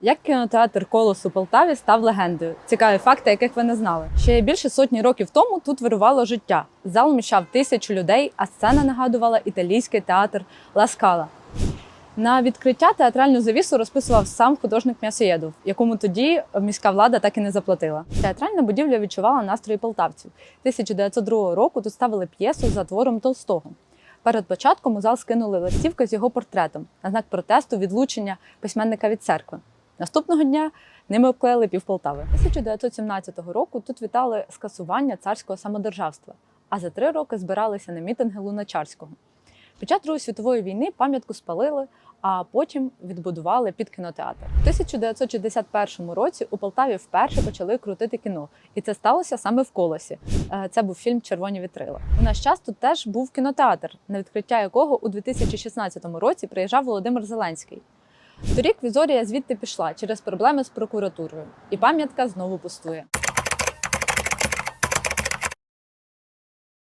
Як кінотеатр Колос у Полтаві став легендою? Цікаві факти, яких ви не знали. Ще більше сотні років тому тут вирувало життя. Зал вміщав тисячу людей, а сцена нагадувала італійський театр Ла Скала. На відкриття театральну завісу розписував сам художник М'ясоєдов, якому тоді міська влада так і не заплатила. Театральна будівля відчувала настрої полтавців. 1902 року тут ставили п'єсу за твором Толстого. Перед початком у зал скинули листівки з його портретом на знак протесту відлучення письменника від церкви. Наступного дня ними обклеїли пів Полтави. 1917 року тут вітали скасування царського самодержавства, а за три роки збиралися на мітинги Луначарського. Під час Другої світової війни пам'ятку спалили, а потім відбудували під кінотеатр. У 1961 році у Полтаві вперше почали крутити кіно, і це сталося саме в колосі. Е, Це був фільм Червоні вітрила. У наш час тут теж був кінотеатр, на відкриття якого у 2016 році приїжджав Володимир Зеленський. Торік Візорія звідти пішла через проблеми з прокуратурою, і пам'ятка знову пустує.